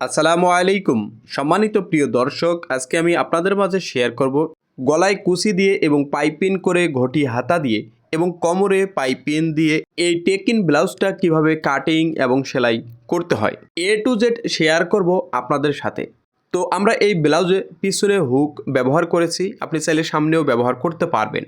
আসসালামু আলাইকুম। সম্মানিত প্রিয় দর্শক, আজকে আমি আপনাদের মাঝে শেয়ার করব গলায় কুচি দিয়ে এবং পাইপিন করে ঘটি হাতা দিয়ে এবং কোমরে পাইপিন দিয়ে এই টেকিন ব্লাউজটা কীভাবে কাটিং এবং সেলাই করতে হয়। এ টু জেড শেয়ার করব আপনাদের সাথে। তো আমরা এই ব্লাউজে পিছনে হুক ব্যবহার করেছি, আপনি চাইলে সামনেও ব্যবহার করতে পারবেন।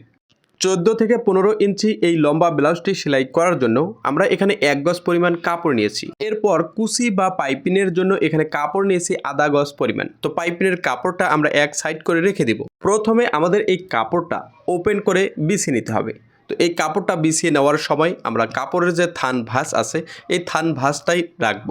চোদ্দ থেকে পনেরো ইঞ্চি এই লম্বা ব্লাউজটি সেলাই করার জন্য আমরা এখানে এক গজ পরিমাণ কাপড় নিয়েছি। এরপর কুচি বা পাইপিনের জন্য এখানে কাপড় নিয়েছি আধা গজ পরিমাণ। তো পাইপিনের কাপড়টা আমরা এক সাইড করে রেখে দিব। প্রথমে আমাদের এই কাপড়টা ওপেন করে বিছিয়ে নিতে হবে। তো এই কাপড়টা বিছিয়ে নেওয়ার সময় আমরা কাপড়ের যে থান ভাঁজ আছে, এই থান ভাঁজটাই রাখব।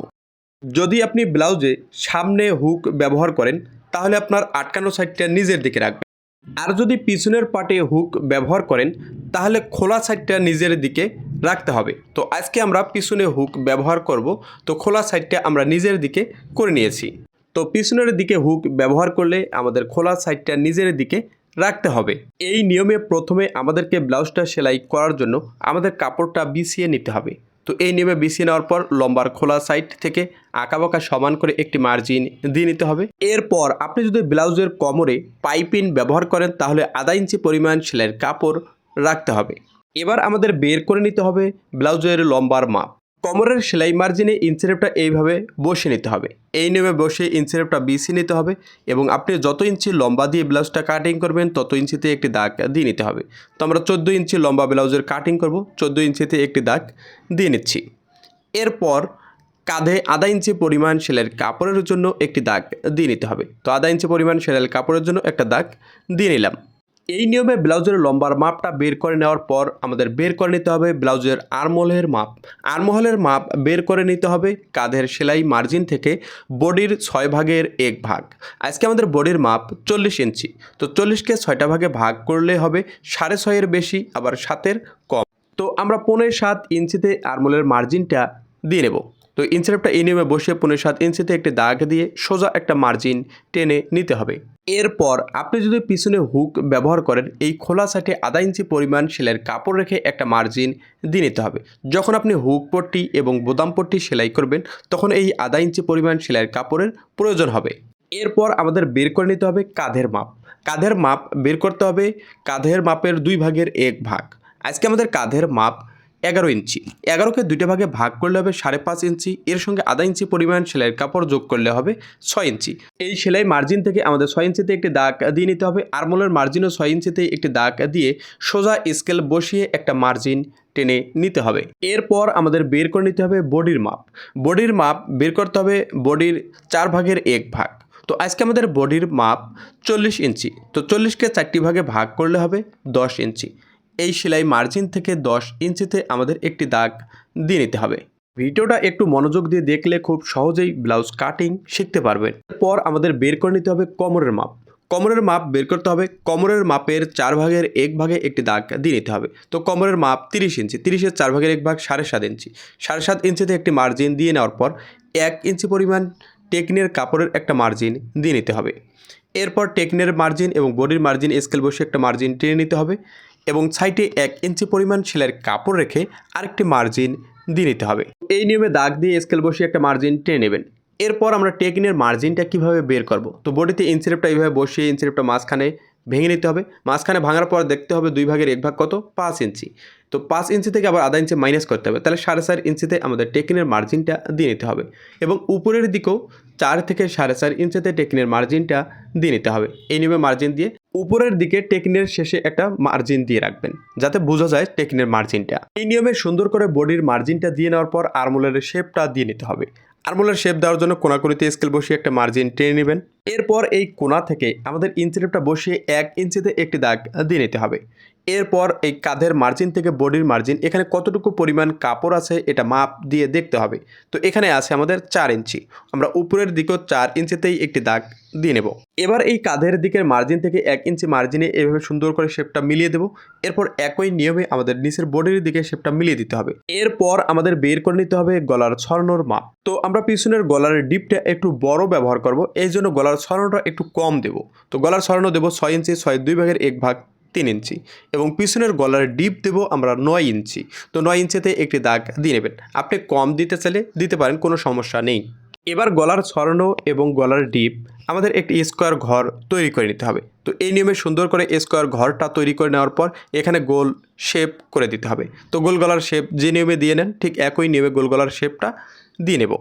যদি আপনি ব্লাউজে সামনে হুক ব্যবহার করেন, তাহলে আপনার আটকানো সাইডটা নিজের দিকে রাখবেন। আর যদি পিছনের পাটে হুক ব্যবহার করেন, তাহলে খোলা সাইডটা নিজের দিকে রাখতে হবে। তো আজকে আমরা পিছনে হুক ব্যবহার করব। তো খোলা সাইডটা আমরা নিজের দিকে করে নিয়েছি। তো পিছনের দিকে হুক ব্যবহার করলে আমাদের খোলা সাইডটা নিজের দিকে রাখতে হবে। এই নিয়মে প্রথমে আমাদেরকে ব্লাউজটা সেলাই করার জন্য আমাদের কাপড়টা বিছিয়ে নিতে হবে। তো এই নিয়মে বিছিয়ে নেওয়ার পর লম্বার খোলা সাইড থেকে আঁকাবাঁকা সমান করে একটি মার্জিন দিয়ে নিতে হবে। এরপর আপনি যদি ব্লাউজের কোমরে পাইপিন ব্যবহার করেন, তাহলে আধা ইঞ্চি পরিমাণ সেলাইয়ের কাপড় রাখতে হবে। এবার আমাদের বের করে নিতে হবে ব্লাউজের লম্বার মাপ। কোমরের সেলাই মার্জিনে ইঞ্চিরেপটা এইভাবে বসে নিতে হবে। এই নিয়মে বসে ইঞ্চিরেপটা বিছিয়ে নিতে হবে এবং আপনি যত ইঞ্চি লম্বা দিয়ে ব্লাউজটা কাটিং করবেন, তত ইঞ্চিতে একটি দাগ দিয়ে নিতে হবে। তো আমরা চোদ্দ ইঞ্চি লম্বা ব্লাউজের কাটিং করব, চোদ্দ ইঞ্চিতে একটি দাগ দিয়ে নিচ্ছি। এরপর কাঁধে আধা ইঞ্চি পরিমাণ সেলাইয়ের কাপড়ের জন্য একটি দাগ দিয়ে নিতে হবে। তো আধা ইঞ্চি পরিমাণ সেলাইয়ের কাপড়ের জন্য একটা দাগ দিয়ে নিলাম। এই নিয়মে ব্লাউজের লম্বার মাপটা বের করে নেওয়ার পর আমাদের বের করে নিতে হবে ব্লাউজের আরমোলের মাপ। আরমোহলের মাপ বের করে নিতে হবে কাঁধের সেলাই মার্জিন থেকে বডির ছয় ভাগের এক ভাগ। আজকে আমাদের বডির মাপ চল্লিশ ইঞ্চি। তো চল্লিশকে ছয়টা ভাগে ভাগ করলে হবে সাড়ে ছয়ের বেশি, আবার সাতের কম। তো আমরা পনেরো সাত ইঞ্চিতে আরমোলের মার্জিনটা দিয়ে নেব। তো ইঞ্চিরেপটা এই নিয়মে বসে পনেরো সাত ইঞ্চিতে একটি দাগ দিয়ে সোজা একটা মার্জিন টেনে নিতে হবে। এরপর আপনি যদি পিছনে হুক ব্যবহার করেন, এই খোলা সাইটে আধা ইঞ্চি পরিমাণ সেলাইয়ের কাপড় রেখে একটা মার্জিন দিয়ে নিতে হবে। যখন আপনি হুক পট্টি এবং বোদাম পট্টি সেলাই করবেন, তখন এই আধা ইঞ্চি পরিমাণ সেলাইয়ের কাপড়ের প্রয়োজন হবে। এরপর আমাদের বের করে নিতে হবে কাঁধের মাপ। কাঁধের মাপ বের করতে হবে, কাঁধের মাপের দুই ভাগের এক ভাগ। আজকে আমাদের কাঁধের মাপ এগারো ইঞ্চি। এগারোকে দুইটা ভাগে ভাগ করলে হবে সাড়ে পাঁচ ইঞ্চি। এর সঙ্গে আধা ইঞ্চি পরিমাণ সেলাইয়ের কাপড় যোগ করলে হবে ছয় ইঞ্চি। এই সেলাই মার্জিন থেকে আমাদের ছয় ইঞ্চিতে একটি দাগ দিয়ে নিতে হবে। আরমোলের মার্জিনও ছয় ইঞ্চিতে একটি দাগ দিয়ে সোজা স্কেল বসিয়ে একটা মার্জিন টেনে নিতে হবে। এরপর আমাদের বের করে নিতে হবে বডির মাপ। বডির মাপ বের করতে হবে বডির চার ভাগের এক ভাগ। তো আজকে আমাদের বডির মাপ চল্লিশ ইঞ্চি। তো চল্লিশকে চারটি ভাগে ভাগ করলে হবে দশ ইঞ্চি। এই সেলাই মার্জিন থেকে দশ ইঞ্চিতে আমাদের একটি দাগ দিয়ে নিতে হবে। ভিডিওটা একটু মনোযোগ দিয়ে দেখলে খুব সহজেই ব্লাউজ কাটিং শিখতে পারবেন। এরপর আমাদের বের করে নিতে হবে কোমরের মাপ। কোমরের মাপ বের করতে হবে। কোমরের মাপের চার ভাগের এক ভাগে একটি দাগ দিয়ে নিতে হবে। তো কোমরের মাপ তিরিশ ইঞ্চি। তিরিশের চার ভাগের এক ভাগ সাড়ে সাত ইঞ্চি। সাড়ে সাত ইঞ্চিতে একটি মার্জিন দিয়ে নেওয়ার পর এক ইঞ্চি পরিমাণ টেকনের কাপড়ের একটা মার্জিন দিয়ে নিতে হবে। এরপর টেকনের মার্জিন এবং বডির মার্জিন স্কেল বসে একটা মার্জিন টেনে নিতে হবে। এবং সাইডে এক ইঞ্চি পরিমাণ সেলাইয়ের কাপড় রেখে আরেকটি মার্জিন দিয়ে নিতে হবে। এই নিয়মে দাগ দিয়ে স্কেল বসিয়ে একটা মার্জিন টেনে নেবেন। এরপর আমরা টেকিনের মার্জিনটা কীভাবে বের করব? তো বডিতে ইনসিরেপটা এইভাবে বসিয়ে ইনসিরেপটা মাঝখানে ভেঙে নিতে হবে। মাঝখানে ভাঙার পর দেখতে হবে দুই ভাগের এক ভাগ কত? পাঁচ ইঞ্চি। তো পাঁচ ইঞ্চি থেকে আবার আধা ইঞ্চি মাইনাস করতে হবে। তাহলে সাড়ে চার ইঞ্চিতে আমাদের টেকিনের মার্জিনটা দিয়ে নিতে হবে। এবং উপরের দিকেও চার থেকে সাড়ে চার ইঞ্চিতে টেকিনের মার্জিনটা দিয়ে নিতে হবে। এই নিয়মে মার্জিন দিয়ে উপরের দিকে টেকিনের শেষে একটা মার্জিন দিয়ে রাখবেন, যাতে বোঝা যায় টেকনের মার্জিনটা। এই নিয়মে সুন্দর করে বডির মার্জিনটা দিয়ে নেওয়ার পর আরমোলের শেপটা দিয়ে নিতে হবে। আরমোলের শেপ দেওয়ার জন্য কোনাকুনিতে স্কেল বসিয়ে একটা মার্জিন টেনে নেবেন। এরপর এই কোনা থেকে আমাদের ইঞ্চিটেপটা বসিয়ে এক ইঞ্চিতে একটি দাগ দিয়ে নিতে হবে। এরপর এই কাঁধের মার্জিন থেকে বডির মার্জিন এখানে কতটুকু পরিমাণ কাপড় আছে এটা মাপ দিয়ে দেখতে হবে। তো এখানে আছে আমাদের চার ইঞ্চি। আমরা উপরের দিকেও চার ইঞ্চিতেই একটি দাগ দিয়ে নেব। এবার এই কাঁধের দিকের মার্জিন থেকে এক ইঞ্চি মার্জিনে এভাবে সুন্দর করে শেপটা মিলিয়ে দেব। এরপর একই নিয়মে আমাদের নিচের বডির দিকে শেপটা মিলিয়ে দিতে হবে। এরপর আমাদের বের করে নিতে হবে গলার ছড়ানোর মাপ। তো আমরা পিছনের গলার ডিপটা একটু বড় ব্যবহার করব, এই জন্য গলার ছড়ানোটা একটু কম দেব। তো গলার ছড়ানো দেবো ছয় ইঞ্চি, ছয় দুই ভাগের এক ভাগ তিন ইঞ্চি এবং পিছনের গলার ডিপ দেবো আমরা নয় ইঞ্চি। তো নয় ইঞ্চিতে একটি দাগ দিয়ে নেবেন। আপনি কম দিতে চাইলে দিতে পারেন, কোনো সমস্যা নেই। এবার গলার ছড়ানো এবং গলার ডিপ আমাদের একটি স্কোয়ার ঘর তৈরি করে নিতে হবে। তো এই নিয়মে সুন্দর করে স্কোয়ার ঘরটা তৈরি করে নেওয়ার পর এখানে গোল শেপ করে দিতে হবে। তো গোল গলার শেপ যে নিয়মে দিয়ে নেন, ঠিক একই নিয়মে গোল গলার শেপটা দিয়ে নেব।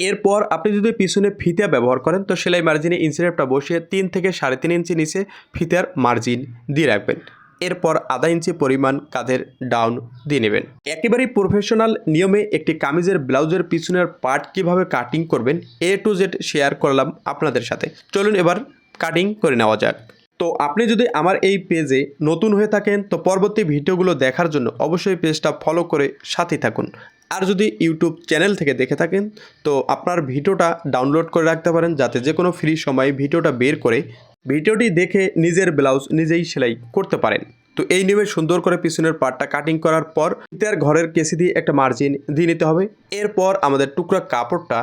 এরপর আপনি যদি পিছনে ফিতা ব্যবহার করেন, তো সেলাই মার্জিনে ইঞ্চিরেপটা বসিয়ে তিন থেকে সাড়ে তিন ইঞ্চি নিচে ফিতার মার্জিন দিয়ে রাখবেন। এরপর আধা ইঞ্চি পরিমাণ কাঁধের ডাউন দিয়ে নেবেন। একেবারেই প্রফেশনাল নিয়মে একটি কামিজের ব্লাউজের পিছনের পার্ট কীভাবে কাটিং করবেন এ টু জেড শেয়ার করলাম আপনাদের সাথে। চলুন এবার কাটিং করে নেওয়া যাক। তো আপনি যদি আমার এই পেজে নতুন হয়ে থাকেন, তো পরবর্তী ভিডিওগুলো দেখার জন্য অবশ্যই পেজটা ফলো করে সাথে থাকুন। আর যদি ইউটিউব চ্যানেল থেকে দেখে থাকেন, তো আপনার ভিডিওটা ডাউনলোড করে রাখতে পারেন যাতে যে কোনো ফ্রি সময়ে ভিডিওটা বের করে ভিডিওটি দেখে নিজের ব্লাউজ নিজেই সেলাই করতে পারেন। তো এই নিয়মে সুন্দর করে পিছনের পার্টটা কাটিং করার পর ফিতার ঘরের কেসি দিয়ে একটা মার্জিন দিয়ে নিতে হবে। এরপর আমাদের টুকরা কাপড়টা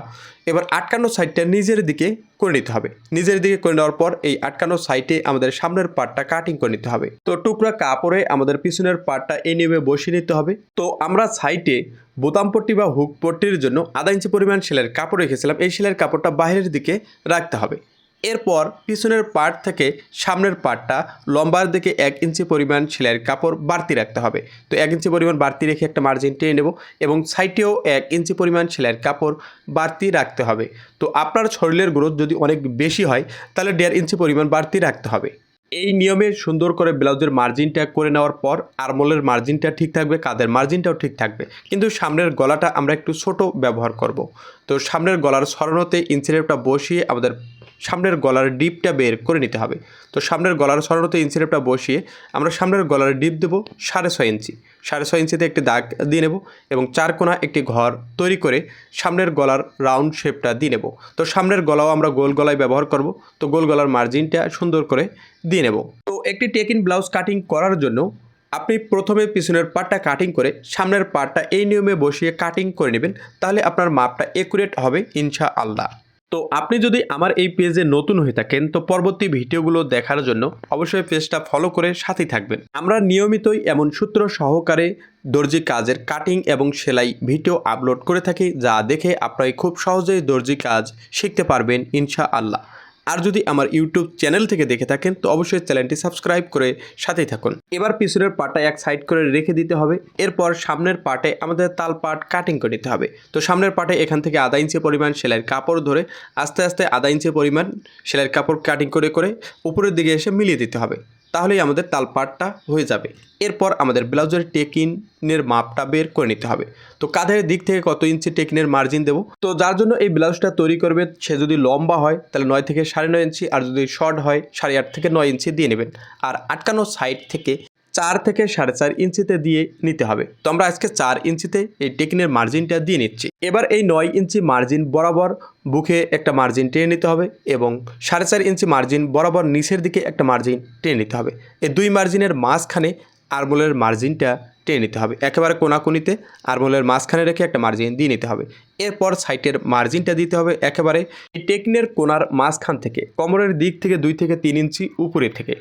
এবার আটকানো সাইডটা নিজের দিকে করে নিতে হবে। নিজের দিকে করে নেওয়ার পর এই আটকানো সাইডে আমাদের সামনের পার্টটা কাটিং করে নিতে হবে। তো টুকরা কাপড়ে আমাদের পিছনের পার্টটা এই নিয়মে বসিয়ে নিতে হবে। তো আমরা সাইডে বোতাম পট্টি বা হুক পট্টির জন্য আধা ইঞ্চি পরিমাণ সেলের কাপড় রেখেছিলাম। এই সেলের কাপড়টা বাইরের দিকে রাখতে হবে। এরপর পিছনের পার্ট থেকে সামনের পার্টটা লম্বার দিকে এক ইঞ্চি পরিমাণ সেলাইয়ের কাপড় বাড়তি রাখতে হবে। তো এক ইঞ্চি পরিমাণ বাড়তি রেখে একটা মার্জিন টেনে নেব এবং সাইডেও এক ইঞ্চি পরিমাণ সেলাইয়ের কাপড় বাড়তি রাখতে হবে। তো আপনার শরীরের গ্রোথ যদি অনেক বেশি হয়, তাহলে দেড় ইঞ্চি পরিমাণ বাড়তি রাখতে হবে। এই নিয়মে সুন্দর করে ব্লাউজের মার্জিনটা করে নেওয়ার পর আরমোলের মার্জিনটা ঠিক থাকবে কাদের মার্জিনটাও ঠিক থাকবে। কিন্তু সামনের গলাটা আমরা একটু ছোট ব্যবহার করব। তো সামনের গলার সরানোতে ইঞ্চিরেপটা বসিয়ে আমাদের সামনের গলার ডিপটা বের করে নিতে হবে। তো সামনের গলার সরানোতে ইঞ্চিরেপটা বসিয়ে আমরা সামনের গলার ডিপ দেবো সাড়ে ছয় ইঞ্চি। সাড়ে ছয় ইঞ্চিতে একটি দাগ দিয়ে নেব এবং চার কোণা একটি ঘর তৈরি করে সামনের গলার রাউন্ড শেপটা দিয়ে নেব। তো সামনের গলাও আমরা গোল গলায় ব্যবহার করব। তো গোল গলার মার্জিনটা সুন্দর করে দিয়ে নেব। তো একটি টেকিন ব্লাউজ কাটিং করার জন্য আপনি প্রথমে পিছনের পার্টটা কাটিং করে সামনের পার্টটা এই নিয়মে বসিয়ে কাটিং করে নেবেন। তাহলে আপনার মাপটা একুরেট হবে ইনশা আল্লাহ তো আপনি যদি আমার এই পেজে নতুন হয়ে থাকেন, তো পরবর্তী ভিডিওগুলো দেখার জন্য অবশ্যই পেজটা ফলো করে সাথেই থাকবেন। আমরা নিয়মিতই এমন সূত্র সহকারে দর্জি কাজের কাটিং এবং সেলাই ভিডিও আপলোড করে থাকি, যা দেখে আপনারা খুব সহজেই দর্জি কাজ শিখতে পারবেন ইনশা আল্লাহ আর যদি আমার ইউটিউব চ্যানেল থেকে দেখে থাকেন, তো অবশ্যই চ্যানেলটি সাবস্ক্রাইব করে সাথেই থাকুন। এবার পিছনের পাটা এক সাইড করে রেখে দিতে হবে। এরপর সামনের পাটে আমাদের তাল পাট কাটিং করে নিতে হবে। তো সামনের পাটে এখান থেকে আধা ইঞ্চি পরিমাণ সেলাইয়ের কাপড় ধরে আস্তে আস্তে আধা ইঞ্চি পরিমাণ সেলাইয়ের কাপড় কাটিং করে করে উপরের দিকে এসে মিলিয়ে দিতে হবে। তাহলেই আমাদের তালপাটটা হয়ে যাবে। এরপর আমাদের ব্লাউজের টেকিনের মাপটা বের করে নিতে হবে। তো কাঁধের দিক থেকে কত ইঞ্চি টেকিনের মার্জিন দেবো? তো যার জন্য এই ব্লাউজটা তৈরি করবে, সে যদি লম্বা হয়, তাহলে নয় থেকে সাড়ে নয় ইঞ্চি, আর যদি শর্ট হয়, সাড়ে আট থেকে নয় ইঞ্চি দিয়ে নেবেন। আর আটকানো সাইড থেকে চার থেকে সাড়ে চার ইঞ্চিতে দিয়ে নিতে হবে। তো আমরা আজকে চার ইঞ্চিতে এই টেকিনের মার্জিনটা দিয়ে নিচ্ছি। এবার এই নয় ইঞ্চি মার্জিন বরাবর বুকে একটা মার্জিন টেনে নিতে হবে এবং সাড়ে চার ইঞ্চি মার্জিন বরাবর নিচের দিকে একটা মার্জিন টেনে নিতে হবে। এই দুই মার্জিনের মাঝখানে আরমোলের মার্জিনটা টেনে নিতে হবে। একেবারে কোনাকুনিতে আরমোলের মাঝখানে রেখে একটা মার্জিন দিয়ে নিতে হবে। এরপর সাইটের মার্জিনটা দিতে হবে একেবারে এই টেকিনের কোনার মাঝখান থেকে, কোমরের দিক থেকে দুই থেকে তিন ইঞ্চি উপরে থেকে।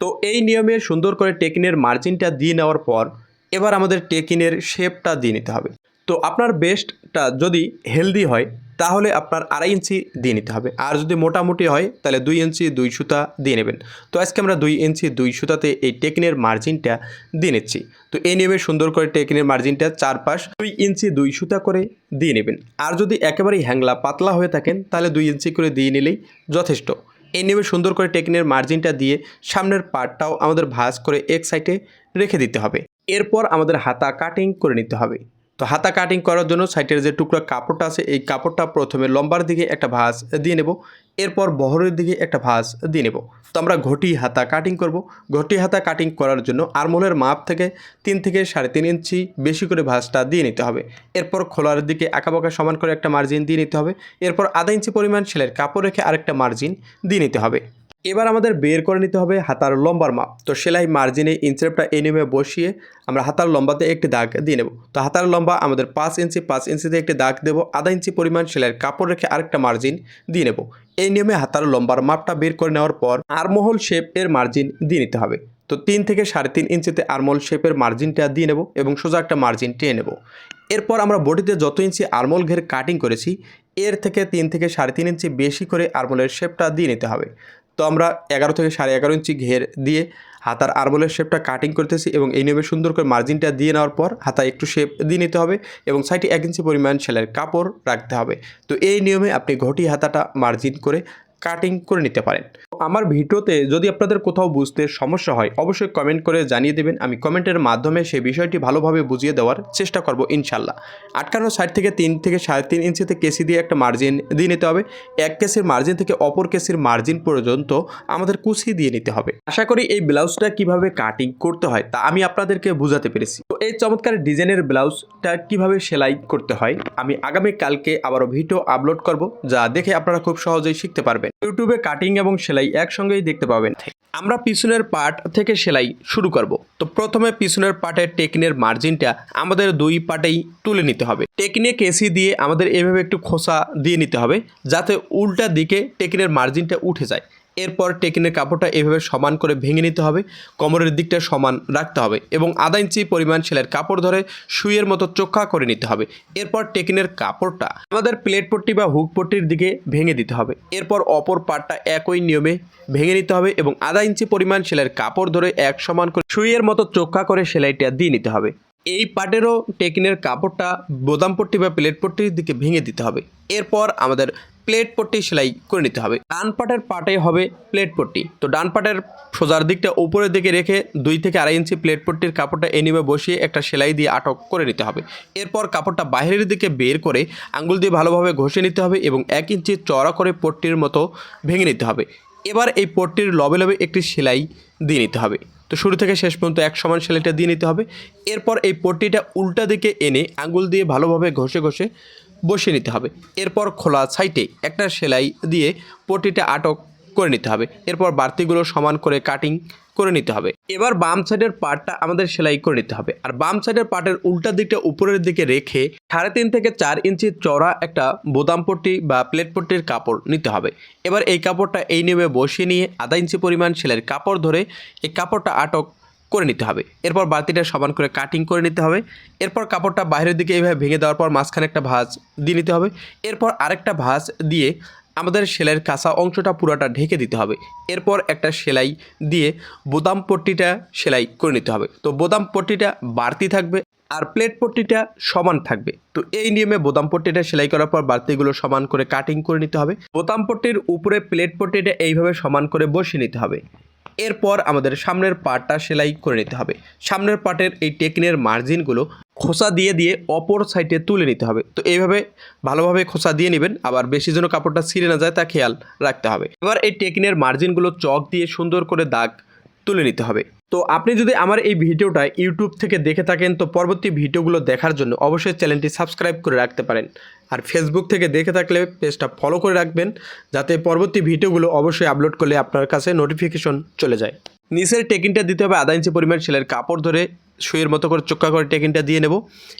তো এই নিয়মে সুন্দর করে টেকিনের মার্জিনটা দিয়ে নেওয়ার পর এবার আমাদের টেকিনের শেপটা দিয়ে নিতে হবে। তো আপনার বেস্টটা যদি হেলদি হয়, তাহলে আপনার আড়াই ইঞ্চি দিয়ে নিতে হবে। আর যদি মোটামুটি হয়, তাহলে দুই ইঞ্চি, দুই সুতা দিয়ে নেবেন। তো আজকে আমরা দুই ইঞ্চি, দুই সুতাতে এই টেকিনের মার্জিনটা দিয়ে নিচ্ছি। তো এই নিয়মে সুন্দর করে টেকিনের মার্জিনটা চারপাশ দুই ইঞ্চি, দুই সুতা করে দিয়ে নেবেন। আর যদি একেবারেই হ্যাংলা পাতলা হয়ে থাকেন, তাহলে দুই ইঞ্চি করে দিয়ে নিলেই যথেষ্ট। এই সুন্দর করে টেকনের মার্জিনটা দিয়ে সামনের পার্টটাও আমাদের ভাঁজ করে এক সাইডে রেখে দিতে হবে। এরপর আমাদের হাতা কাটিং করে নিতে হবে। তো হাতা কাটিং করার জন্য সাইডের যে টুকরা কাপড়টা আছে, এই কাপড়টা প্রথমে লম্বার দিকে একটা ভাঁজ দিয়ে নেব, এরপর বহরের দিকে একটা ভাঁজ দিয়ে নেব। তো আমরা ঘটি হাতা কাটিং করব। ঘটি হাতা কাটিং করার জন্য আরমোলের মাপ থেকে তিন থেকে সাড়ে তিন ইঞ্চি বেশি করে ভাঁজটা দিয়ে নিতে হবে। এরপর খোলার দিকে আঁকাবাঁকা সমান করে একটা মার্জিন দিয়ে নিতে হবে। এরপর আধা ইঞ্চি পরিমাণ সেলের কাপড় রেখে আরেকটা মার্জিন দিয়ে নিতে হবে। এবার আমাদের বের করে নিতে হবে হাতার লম্বার মাপ। তো সেলাই মার্জিনে ইঞ্চেপটা এই নেমে বসিয়ে আমরা হাতার লম্বাতে একটি দাগ দিয়ে নেব। তো হাতার লম্বা আমাদের পাঁচ ইঞ্চি, পাঁচ ইঞ্চিতে একটি দাগ দেবো। আধা ইঞ্চি পরিমাণ সেলাইয়ের কাপড় রেখে আরেকটা মার্জিন দিয়ে নেব। এই নিয়মে হাতার লম্বার মাপটা বের করে নেওয়ার পর আরমোহল শেপ এর মার্জিন দিয়ে নিতে হবে। তো তিন থেকে সাড়ে তিন ইঞ্চিতে আরমোল শেপের মার্জিনটা দিয়ে নেব এবং সোজা একটা মার্জিন টেনে নেব। এরপর আমরা বডিতে যত ইঞ্চি আরমোল ঘের কাটিং করেছি, এর থেকে তিন থেকে সাড়ে তিন ইঞ্চি বেশি করে আরমোলের শেপটা দিয়ে নিতে হবে। তো আমরা এগারো থেকে সাড়ে এগারো ইঞ্চি ঘের দিয়ে হাতার আরমোলের শেপটা কাটিং করতেছি এবং এই নিয়মে সুন্দর করে মার্জিনটা দিয়ে নেওয়ার পর হাতা একটু শেপ দিয়ে নিতে হবে এবং সাইডে এক ইঞ্চি পরিমাণ সেলাইয়ের কাপড় রাখতে হবে। তো এই নিয়মে আপনি ঘটি হাতাটা মার্জিন করে কাটিং করে নিতে পারেন। আমার ভিডিওতে যদি আপনাদের কোথাও বুঝতে সমস্যা হয়, অবশ্যই কমেন্ট করে জানিয়ে দেবেন। আমি কমেন্টের মাধ্যমে সেই বিষয়টি ভালোভাবে বুঝিয়ে দেওয়ার চেষ্টা করব ইনশাল্লাহ। আটকানো সাইড থেকে তিন থেকে সাড়ে তিন ইঞ্চিতে কেসি দিয়ে একটা মার্জিন দিয়ে নিতে হবে। এক কেসির মার্জিন থেকে অপর কেসির মার্জিন পর্যন্ত আমাদের কুচি দিয়ে নিতে হবে। আশা করি এই ব্লাউজটা কীভাবে কাটিং করতে হয় তা আমি আপনাদেরকে বোঝাতে পেরেছি। এই চমৎকার ডিজাইনের ব্লাউজটা কীভাবে সেলাই করতে হয়, আমি আগামী কালকে আবারও ভিডিও আপলোড করব, যা দেখে আপনারা খুব সহজেই শিখতে পারবেন। ইউটিউবে কাটিং এবং সেলাই একসঙ্গেই দেখতে পাবেন। আমরা পিছনের পার্ট থেকে সেলাই শুরু করব। তো প্রথমে পিছনের পার্টের টেকিনের মার্জিনটা আমাদের দুই পার্টেই তুলে নিতে হবে। টেকিনে কেসি দিয়ে আমাদের এভাবে একটু খোসা দিয়ে নিতে হবে, যাতে উল্টা দিকে টেকিনের মার্জিনটা উঠে যায়। এরপর টেকিনের কাপড়টা এভাবে সমান করে ভেঙে নিতে হবে, কোমরের দিকটা সমান রাখতে হবে এবং আধা ইঞ্চি পরিমাণ সেলাইয়ের কাপড় ধরে সুইয়ের মতো চোখা করে নিতে হবে। এরপর টেকিনের কাপড়টা আমাদের প্লেট পট্টি বা হুক পট্টির দিকে ভেঙে দিতে হবে। এরপর অপর পাটটা একই নিয়মে ভেঙে নিতে হবে এবং আধা ইঞ্চি পরিমাণ সেলাইয়ের কাপড় ধরে এক সমান করে সুইয়ের মতো চোখা করে সেলাইটা দিয়ে নিতে হবে। এই পাটেরও টেকিনের কাপড়টা বোদাম পট্টি বা প্লেট পট্টির দিকে ভেঙে দিতে হবে। এরপর আমাদের প্লেট পট্টি সেলাই করে নিতে হবে। ডান পাটের পাটে হবে প্লেট পট্টি। তো ডান পাটের সোজার দিকটা উপরের দিকে রেখে দুই থেকে আড়াই ইঞ্চি প্লেট পট্টির কাপড়টা এনিমে বসিয়ে একটা সেলাই দিয়ে আটক করে নিতে হবে। এরপর কাপড়টা বাইরের দিকে বের করে আঙ্গুল দিয়ে ভালোভাবে ঘষে নিতে হবে এবং এক ইঞ্চি চড়া করে পট্টির মতো ভেঙে নিতে হবে। এবার এই পট্টির লবে লবে একটি সেলাই দিয়ে নিতে হবে। তো শুরু থেকে শেষ পর্যন্ত এক সমান সেলাইটা দিয়ে নিতে হবে। এরপর এই পট্টিটা উল্টা দিকে এনে আঙুল দিয়ে ভালোভাবে ঘষে ঘষে বসিয়ে নিতে হবে। এরপর খোলা সাইটে একটা সেলাই দিয়ে পট্টিটা আটক করে নিতে হবে। এরপর বাড়তিগুলো সমান করে কাটিং করে নিতে হবে। এবার বাম সাইডের পার্টটা আমাদের সেলাই করে নিতে হবে। আর বাম সাইডের পার্টের উল্টা দিকটা উপরের দিকে রেখে সাড়ে তিন থেকে চার ইঞ্চি চড়া একটা বোদাম পট্টি বা প্লেট পট্টির কাপড় নিতে হবে। এবার এই কাপড়টা এই নিয়মে বসিয়ে নিয়ে আধা ইঞ্চি পরিমাণ সেলাইয়ের কাপড় ধরে এই কাপড়টা আটক করে নিতে হবে। এরপর বালতিটা সমান করে কাটিং করে নিতে হবে। এরপর কাপড়টা বাইরের দিকে এইভাবে ভেঙে দেওয়ার পর মাঝখানে একটা ভাঁজ দিয়ে নিতে হবে। এরপর আরেকটা ভাঁজ দিয়ে আমাদের সেলাইয়ের কাঁচা অংশটা পুরোটা ঢেকে দিতে হবে। এরপর একটা সেলাই দিয়ে বোদাম পট্টিটা সেলাই করে নিতে হবে। তো বোদাম পট্টিটা বাড়তি থাকবে আর প্লেট পট্টিটা সমান থাকবে। তো এই নিয়মে বোতাম পট্টিটা সেলাই করার পর বাড়তিগুলো সমান করে কাটিং করে নিতে হবে। বোতাম পট্টির উপরে প্লেট পট্টিটা এইভাবে সমান করে বসিয়ে নিতে হবে। এরপর আমাদের সামনের পাটটা সেলাই করে নিতে হবে। সামনের পাটের এই টেকিনের মার্জিনগুলো খোসা দিয়ে দিয়ে অপর সাইডে তুলে নিতে হবে। তো এইভাবে ভালোভাবে খোসা দিয়ে নেবেন, আবার বেশি যেন কাপড়টা ছিঁড়ে না যায় তা খেয়াল রাখতে হবে। এবার এই টেকিনের মার্জিনগুলো চক দিয়ে সুন্দর করে দাগ তুলে নিতে হবে। তো আপনি যদি আমার এই ভিডিওটা ইউটিউব থেকে দেখে থাকেন, তো পরবর্তী ভিডিওগুলো দেখার জন্য অবশ্যই চ্যানেলটি সাবস্ক্রাইব করে রাখতে পারেন। আর ফেসবুক থেকে দেখে থাকলে পেজটা ফলো করে রাখবেন, যাতে পরবর্তী ভিডিওগুলো অবশ্যই আপলোড করলে আপনার কাছে নোটিফিকেশন চলে যায়। নিচের টেকিনটা দিতে হবে আধা ইঞ্চি পরিমাণ সেলের কাপড় ধরে শুয়ের মতো করে চোক্কা করে টেকিনটা দিয়ে নেব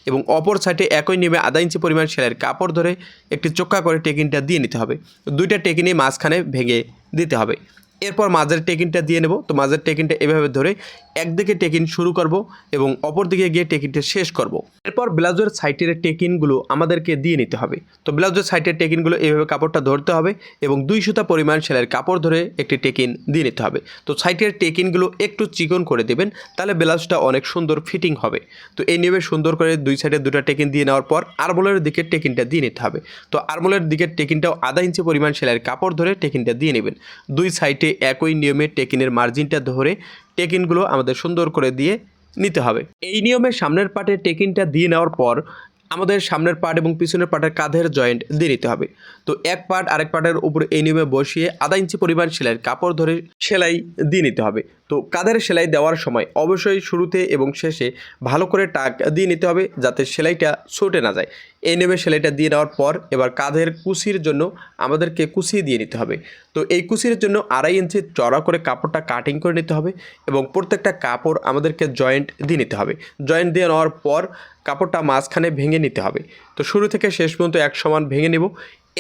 এবং অপর সাইডে একই নেমে আধা ইঞ্চি পরিমাণ সেলের কাপড় ধরে একটি চোক্কা করে টেকিনটা দিয়ে নিতে হবে। দুইটা টেকিনে মাঝখানে ভেঙে দিতে হবে। এরপর মাঝের টেকিনটা দিয়ে নেব। তো মাঝের টেকিনটা এভাবে ধরে একদিকে টেকিন শুরু করব এবং অপর দিকে গিয়ে টেকিনটা শেষ করব। এরপর ব্লাউজের সাইডের টেকিনগুলো আমাদেরকে দিয়ে নিতে হবে। তো ব্লাউজের সাইডের টেকিনগুলো এইভাবে কাপড়টা ধরতে হবে এবং দুই সুতা পরিমাণ সেলাইয়ের কাপড় ধরে একটি টেকিন দিয়ে নিতে হবে। তো সাইডের টেকিনগুলো একটু চিকন করে দেবেন, তাহলে ব্লাউজটা অনেক সুন্দর ফিটিং হবে। তো এই নিয়মে সুন্দর করে দুই সাইডে দুটো টেকিন দিয়ে নেওয়ার পর আরমোলের দিকে টেকিনটা দিয়ে নিতে হবে। তো আরমোলের দিকের টেকিনটাও আধা ইঞ্চি পরিমাণ সেলাইয়ের কাপড় ধরে টেকিনটা দিয়ে নেবেন। দুই সাইডে একই নিয়মে টেকিনের মার্জিনটা ধরে টেকিনগুলো আমাদের সুন্দর করে দিয়ে নিতে হবে। এই নিয়মে সামনের পাটে টেকিনটা দিয়ে নেওয়ার পর আমাদের সামনের পার্ট এবং পিছনের পাটের কাঁধের জয়েন্ট দিয়ে নিতে হবে। তো এক পাট আরেক পাটের উপরে এই নিয়মে বসিয়ে আধা ইঞ্চি পরিমাণ সেলাইয়ের কাপড় ধরে সেলাই দিয়ে নিতে হবে। তো কাঁধের সেলাই দেওয়ার সময় অবশ্যই শুরুতে এবং শেষে ভালো করে টাক দিয়ে নিতে হবে যাতে সেলাইটা ছুটে না যায়। এই নেমে সেলাইটা দিয়ে নেওয়ার পর এবার কাঁধের কুচির জন্য আমাদেরকে কুচি দিয়ে নিতে হবে। তো এই কুচির জন্য আড়াই ইঞ্চি চড়া করে কাপড়টা কাটিং করে নিতে হবে এবং প্রত্যেকটা কাপড় আমাদেরকে জয়েন্ট দিয়ে নিতে হবে। জয়েন্ট দিয়ে নেওয়ার পর কাপড়টা মাঝখানে ভেঙে নিতে হবে। তো শুরু থেকে শেষ পর্যন্ত এক সমান ভেঙে নেব।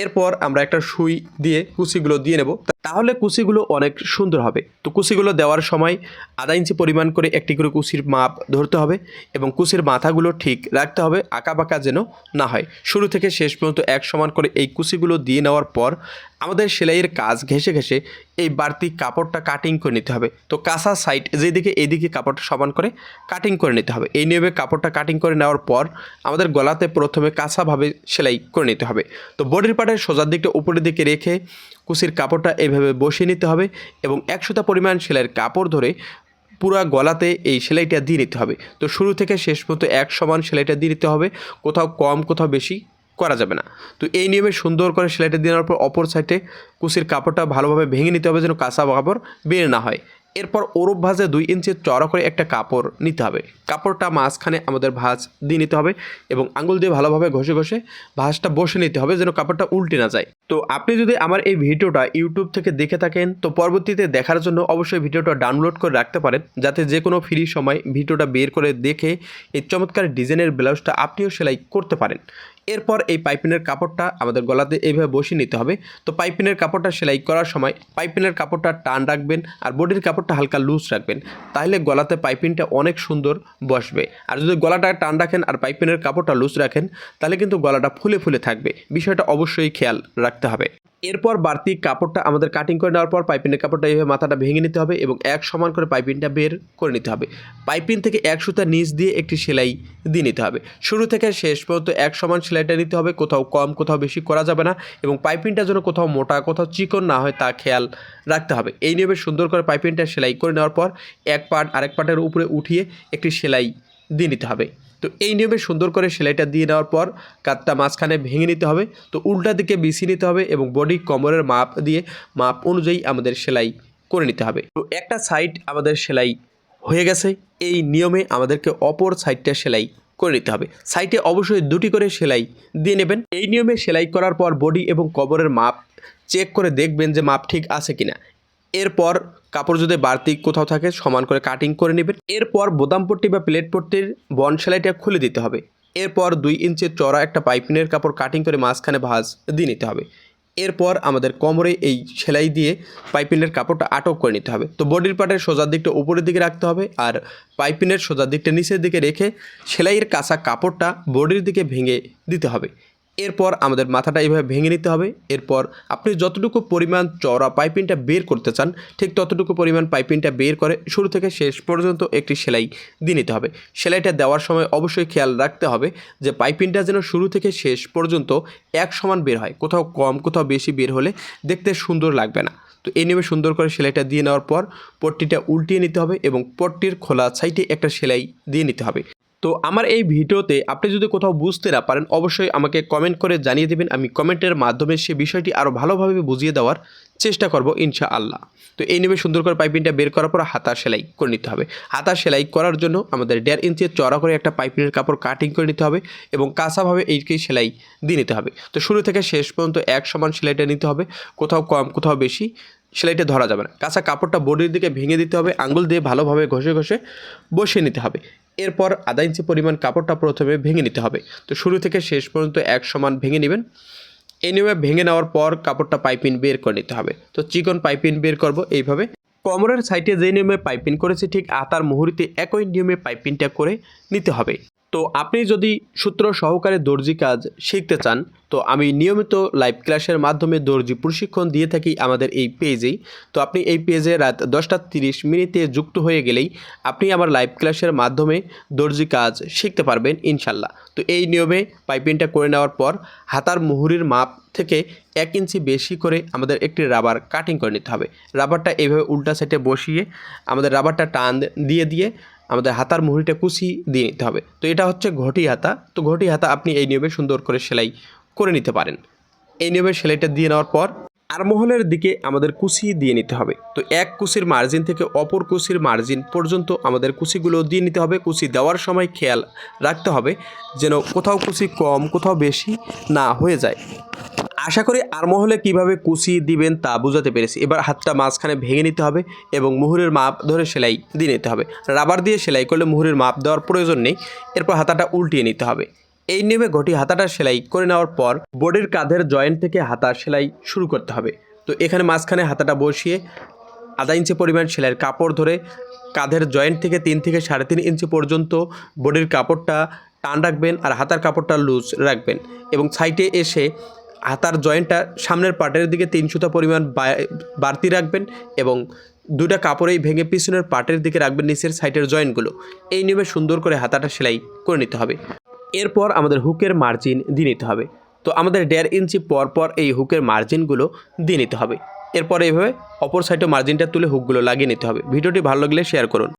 এরপর আমরা একটা সুই দিয়ে কুচিগুলো দিয়ে নেব। তাহলে কুচিগুলো অনেক সুন্দর হবে। তো কুচিগুলো দেওয়ার সময় আধা ইঞ্চি পরিমাণ করে একটি করে কুচির মাপ ধরতে হবে এবং কুচির মাথাগুলো ঠিক রাখতে হবে আঁকা বাঁকা যেন না হয়। শুরু থেকে শেষ পর্যন্ত এক সমান করে এই কুচিগুলো দিয়ে নেওয়ার পর আমাদের সেলাইয়ের কাজ ঘেঁষে ঘেঁষে এই বাড়তি কাপড়টা কাটিং করে নিতে হবে। তো কাঁচা সাইড যেদিকে এইদিকে কাপড়টা সমান করে কাটিং করে নিতে হবে। এই নিয়মে কাপড়টা কাটিং করে নেওয়ার পর আমাদের গলাতে প্রথমে কাঁচাভাবে সেলাই করে নিতে হবে। তো বডির পার্টের সোজার দিকটা উপরের দিকে রেখে কুচির কাপড়টা এইভাবে বসিয়ে নিতে হবে এবং একশোটা পরিমাণ সেলাইয়ের কাপড় ধরে পুরা গলাতে এই সেলাইটা দিয়ে নিতে হবে। তো শুরু থেকে শেষ পর্যন্ত এক সমান সেলাইটা দিয়ে নিতে হবে। কোথাও কম, কোথাও বেশি করা যাবে না। তো এই নিয়মে সুন্দর করে সেলাইটা দিয়ে নেওয়ার পর অপর সাইডে কুচির কাপড়টা ভালোভাবে ভেঙে নিতে হবে যেন কাঁচা কাপড় বের না হয়। এরপর ওরব ভাঁজে দুই ইঞ্চি চড়া করে একটা কাপড় নিতে হবে। কাপড়টা মাঝখানে আমাদের ভাঁজ দিয়ে নিতে হবে এবং আঙুল দিয়ে ভালোভাবে ঘষে ঘষে ভাঁজটা বসে নিতে হবে যেন কাপড়টা উল্টে না যায়। তো আপনি যদি আমার এই ভিডিওটা ইউটিউব থেকে দেখে থাকেন, তো পরবর্তীতে দেখার জন্য অবশ্যই ভিডিওটা ডাউনলোড করে রাখতে পারেন, যাতে যে কোনো ফ্রি সময় ভিডিওটা বের করে দেখে এই চমৎকার ডিজাইনের ব্লাউজটা আপনিও সেলাই করতে পারেন। এরপর এই পাইপিনের কাপড়টা আমাদের গলাতে এইভাবে বসিয়ে নিতে হবে। তো পাইপিনের কাপড়টা সেলাই করার সময় পাইপিনের কাপড়টা টান রাখবেন আর বডির কাপড়টা হালকা লুজ রাখবেন। তাহলে গলাতে পাইপিনটা অনেক সুন্দর বসবে। আর যদি গলাটা টান রাখেন আর পাইপিনের কাপড়টা লুজ রাখেন, তাহলে কিন্তু গলাটা ফুলে ফুলে থাকবে। বিষয়টা অবশ্যই খেয়াল রাখতে হবে। এরপর বাড়তি কাপড়টা আমাদের কাটিং করে নেওয়ার পর পাইপিনের কাপড়টা এইভাবে মাথাটা ভেঙে নিতে হবে এবং এক সমান করে পাইপিনটা বের করে নিতে হবে। পাইপিন থেকে এক সুতা নিচ দিয়ে একটি সেলাই দিয়ে নিতে হবে। শুরু থেকে শেষ পর্যন্ত এক সমান সেলাইটা নিতে হবে, কোথাও কম, কোথাও বেশি করা যাবে না এবং পাইপিনটা যেন কোথাও মোটা, কোথাও চিকন না হয় তা খেয়াল রাখতে হবে। এই নিয়মে সুন্দর করে পাইপিনটা সেলাই করে নেওয়ার পর এক পার্ট আরেক পার্টের উপরে উঠিয়ে একটি সেলাই দিয়ে নিতে হবে। তো এই নিয়মে সুন্দর করে সেলাইটা দিয়ে নেওয়ার পর কাতটা মাঝখানে ভেঙে নিতে হবে। তো উল্টা দিকে বিছিয়ে নিতে হবে এবং বডি কমরের মাপ দিয়ে মাপ অনুযায়ী আমাদের সেলাই করে নিতে হবে। তো একটা সাইড আমাদের সেলাই হয়ে গেছে। এই নিয়মে আমাদেরকে অপর সাইডটা সেলাই করে নিতে হবে। সাইডে অবশ্যই দুটি করে সেলাই দিয়ে নেবেন। এই নিয়মে সেলাই করার পর বডি এবং কবরের মাপ চেক করে দেখবেন যে মাপ ঠিক আছে কিনা। এরপর কাপড় যদি বাড়তি কোথাও থাকে সমান করে কাটিং করে নেবেন। এরপর বোতাম পট্টি বা প্লেট পট্টির বন সেলাইটা খুলে দিতে হবে। এরপর দুই ইঞ্চের চড়া একটা পাইপিনের কাপড় কাটিং করে মাঝখানে ভাঁজ দিয়ে নিতে হবে। এরপর আমাদের কোমরে এই সেলাই দিয়ে পাইপিনের কাপড়টা আটক করে নিতে হবে। তো বডির পার্টের সোজার দিকটা উপরের দিকে রাখতে হবে আর পাইপিনের সোজার দিকটা নিচের দিকে রেখে সেলাইয়ের কাঁচা কাপড়টা বডির দিকে ভেঙে দিতে হবে। এরপর আমাদের মাথাটা এইভাবে ভেঙে নিতে হবে। এরপর আপনি যতটুকু পরিমাণ চওড়া পাইপিংটা বের করতে চান, ঠিক ততটুকু পরিমাণ পাইপিংটা বের করে শুরু থেকে শেষ পর্যন্ত একটি সেলাই দিয়ে নিতে হবে। সেলাইটা দেওয়ার সময় অবশ্যই খেয়াল রাখতে হবে যে পাইপিংটা যেন শুরু থেকে শেষ পর্যন্ত এক সমান বের হয়। কোথাও কম, কোথাও বেশি বের হলে দেখতে সুন্দর লাগবে না। তো এই নিয়মে সুন্দর করে সেলাইটা দিয়ে নেওয়ার পর পট্টিটা উল্টিয়ে নিতে হবে এবং পট্টির খোলা সাইডে একটা সেলাই দিয়ে নিতে হবে। তো আমার এই ভিডিওতে আপনি যদি কোথাও বুঝতে না পারেন, অবশ্যই আমাকে কমেন্ট করে জানিয়ে দেবেন। আমি কমেন্টের মাধ্যমে সে বিষয়টি আরও ভালোভাবে বুঝিয়ে দেওয়ার চেষ্টা করব ইনশা আল্লাহ তো এই নিয়ে সুন্দর করে পাইপিংটা বের করার পর হাতা সেলাই করে নিতে হবে। হাতা সেলাই করার জন্য আমাদের দেড় ইঞ্চের চড়া করে একটা পাইপিংয়ের কাপড় কাটিং করে নিতে হবে এবং কাঁচাভাবে এইকে সেলাই দিয়ে নিতে হবে। তো শুরু থেকে শেষ পর্যন্ত এক সমান সেলাইটা নিতে হবে। কোথাও কম, কোথাও বেশি। সেলাইটা ধরা যাবে না। কাঁচা কাপড়টা বডির দিকে ভেঙে দিতে হবে, আঙুল দিয়ে ভালোভাবে ঘষে ঘষে বসিয়ে নিতে হবে। এরপর আধা ইঞ্চি পরিমাণ কাপড়টা প্রথমে ভেঙে নিতে হবে। তো শুরু থেকে শেষ পর্যন্ত এক সমান ভেঙে নেবেন। এই নিয়মে ভেঙে নেওয়ার পর কাপড়টা পাইপিন বের করে নিতে হবে। তো চিকন পাইপিন বের করব এইভাবে। কোমরের সাইডে যে নিয়মে পাইপিন করেছি, ঠিক আতার মুহূর্তে একই নিয়মে পাইপিনটা করে নিতে হবে। তো আপনি যদি সূত্র সহকারে দর্জি কাজ শিখতে চান, তো আমি নিয়মিত লাইভ ক্লাসের মাধ্যমে দর্জি প্রশিক্ষণ দিয়ে থাকি আমাদের এই পেজেই। তো আপনি এই পেজে রাত দশটা তিরিশ মিনিটে যুক্ত হয়ে গেলেই আপনি আমার লাইভ ক্লাসের মাধ্যমে দর্জি কাজ শিখতে পারবেন ইনশাল্লাহ। তো এই নিয়মে পাইপিংটা করে নেওয়ার পর হাতার মুহুরির মাপ থেকে এক ইঞ্চি বেশি করে আমাদের একটি রাবার কাটিং করে নিতে হবে। রাবারটা এইভাবে উল্টা সাইডে বসিয়ে আমাদের রাবারটা টান দিয়ে দিয়ে আমাদের হাতার মুহুরিটা কুচি দিয়ে নিতে হবে। তো এটা হচ্ছে ঘটি হাতা। তো ঘটি হাতা আপনি এই নিয়মে সুন্দর করে সেলাই করে নিতে পারেন। এই নিয়মে সেলাইটা দিয়ে নেওয়ার পর আরমহলের দিকে আমাদের কুচি দিয়ে নিতে হবে। তো এক কুচির মার্জিন থেকে অপর কুচির মার্জিন পর্যন্ত আমাদের কুচিগুলো দিয়ে নিতে হবে। কুচি দেওয়ার সময় খেয়াল রাখতে হবে যেন কোথাও কুচি কম, কোথাও বেশি না হয়ে যায়। আশা করি আরমহলে কীভাবে কুচি দিবেন তা বুঝাতে পেরেছি। এবার হাতটা মাঝখানে ভেঙে নিতে হবে এবং মুহুরের মাপ ধরে সেলাই দিয়ে নিতে হবে। রাবার দিয়ে সেলাই করলে মুহুরের মাপ দেওয়ার প্রয়োজন নেই। এরপর হাতাটা উল্টিয়ে নিতে হবে। এই নিয়মে ঘটি হাতাটা সেলাই করে নেওয়ার পর বডির কাঁধের জয়েন্ট থেকে হাতা সেলাই শুরু করতে হবে। তো এখানে মাঝখানে হাতাটা বসিয়ে আধা ইঞ্চি পরিমাণ সেলাইয়ের কাপড় ধরে কাঁধের জয়েন্ট থেকে তিন থেকে সাড়ে তিন ইঞ্চি পর্যন্ত বডির কাপড়টা টান রাখবেন আর হাতার কাপড়টা লুজ রাখবেন এবং সাইডে এসে হাতার জয়েন্টটা সামনের পার্টের দিকে তিন সুতা পরিমাণ বাড়তি রাখবেন এবং দুটা কাপড়েই ভেঙে পিছনের পার্টের দিকে রাখবেন নিচের সাইডের জয়েন্টগুলো। এই নিয়মে সুন্দর করে হাতাটা সেলাই করে নিতে হবে। এরপর আমাদের হুকের মার্জিন দিয়ে নিতে হবে। তো আমাদের দেড় ইঞ্চি পরপর পর এই হুকের মার্জিনগুলো দিয়ে নিতে হবে। এরপর এইভাবে অপর সাইডে মার্জিনটা তুলে হুকগুলো লাগিয়ে নিতে হবে। ভিডিওটি ভালো লাগলে শেয়ার করুন।